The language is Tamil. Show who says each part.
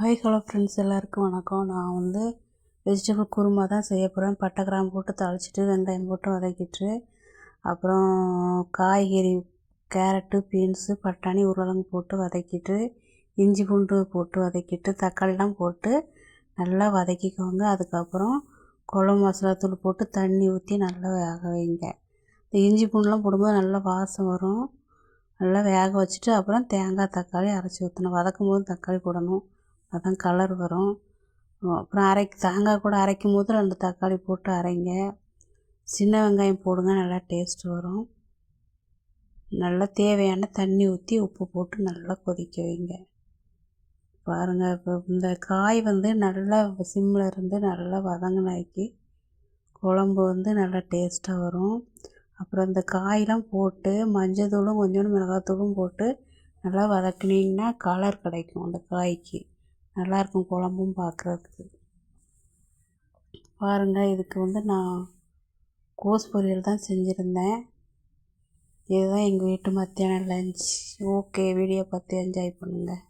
Speaker 1: ஹாய் ஹலோ ஃப்ரெண்ட்ஸ் எல்லாருக்கும் வணக்கம். நான் வந்து வெஜிடபிள் குருமா தான் செய்ய போகிறேன் பட்டை கிராம்பு போட்டு தாளிச்சிட்டு வெங்காயம் போட்டு வதக்கிட்டு அப்புறம் காய்கறி கேரட்டு பீன்ஸு பட்டாணி உருளைக்கிழங்கு போட்டு வதக்கிட்டு இஞ்சி பூண்டு போட்டு வதக்கிட்டு தக்காளிலாம் போட்டு நல்லா வதக்கிக்கோங்க. அதுக்கப்புறம் குழம்பு மசாலா தூள் போட்டு தண்ணி ஊற்றி நல்லா வேக வைங்க. இந்த இஞ்சி பூண்டுலாம் போடும்போது நல்லா வாசம் வரும். நல்லா வேக வச்சுட்டு அப்புறம் தேங்காய் தக்காளி அரைச்சி ஊற்றணும் வதக்கும் போது தக்காளி போடணும். அதான் கலர் வரும். அப்புறம் அரைக்க தேங்காய் கூட அரைக்கும் போது ரெண்டு தக்காளி போட்டு அரைங்க. சின்ன வெங்காயம் போடுங்க நல்லா டேஸ்ட் வரும். நல்லா தேவையான தண்ணி ஊற்றி உப்பு போட்டு நல்லா கொதிக்க வைங்க. பாருங்கள் இப்போ இந்த காய் வந்து நல்லா சிம்மில் இருந்து நல்லா வதங்கினாக்கி குழம்பு வந்து நல்லா டேஸ்ட்டாக வரும். அப்புறம் இந்த காயெலாம் போட்டு மஞ்சள் தூளும் கொஞ்சோண்டு மிளகாத்தூளும் போட்டு நல்லா வதக்குனீங்கன்னா கலர் கிடைக்கும் அந்த காய்க்கு. நல்லாயிருக்கும் குழம்பும் பார்க்குறதுக்கு பாருங்கள் இதுக்கு வந்து நான் கோஸ் பொரியல் தான் செஞ்சுருந்தேன். இதுதான் எங்கள் வீட்டு மத்தியானம் லஞ்ச் ஓகே வீடியோ பார்த்து என்ஜாய் பண்ணுங்கள்